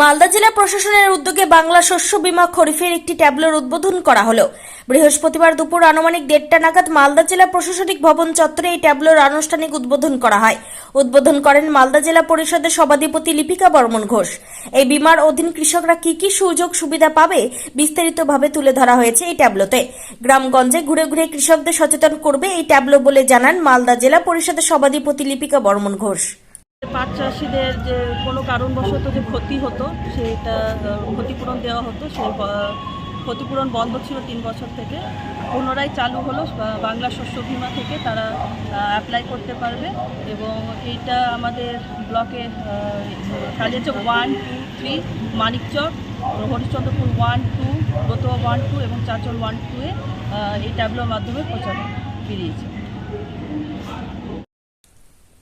মালদা জেলা প্রশাসনের উদ্যোগে বাংলা শস্য বীমা খরিফের একটি ট্যাবলোর উদ্বোধন করা হলো। বৃহস্পতিবার দুপুর আনুমানিক দেড়টা নাগাদ মালদা জেলা প্রশাসনিক ভবন চত্বরে এই ট্যাবলোর আনুষ্ঠানিক উদ্বোধন করা হয়। উদ্বোধন করেন মালদা জেলা পরিষদের সভাধিপতি লিপিকা বর্মন ঘোষ। এই বীমার অধীন কৃষকরা কি কি সুযোগ সুবিধা পাবে বিস্তারিতভাবে তুলে ধরা হয়েছে এই ট্যাবলোতে। গ্রামগঞ্জে ঘুরে ঘুরে কৃষকদের সচেতন করবে এই ট্যাবলো বলে জানান মালদা জেলা পরিষদের সভাধিপতি লিপিকা বর্মন ঘোষ। পাট চাষিদের যে কোনো কারণবশত যে ক্ষতি হতো, সেটা ক্ষতিপূরণ দেওয়া হতো, সেই ক্ষতিপূরণ বন্ধ ছিল তিন বছর থেকে। পুনরায় চালু হলো বাংলা শস্য বীমা থেকে তারা অ্যাপ্লাই করতে পারবে এবং এইটা আমাদের ব্লকে Kaliachak one two three Manikchak, Harishchandrapur one two Ratua one two এবং চাচল ওয়ান টুয়ে এই ট্যাবলোর মাধ্যমে প্রচার বেরিয়েছে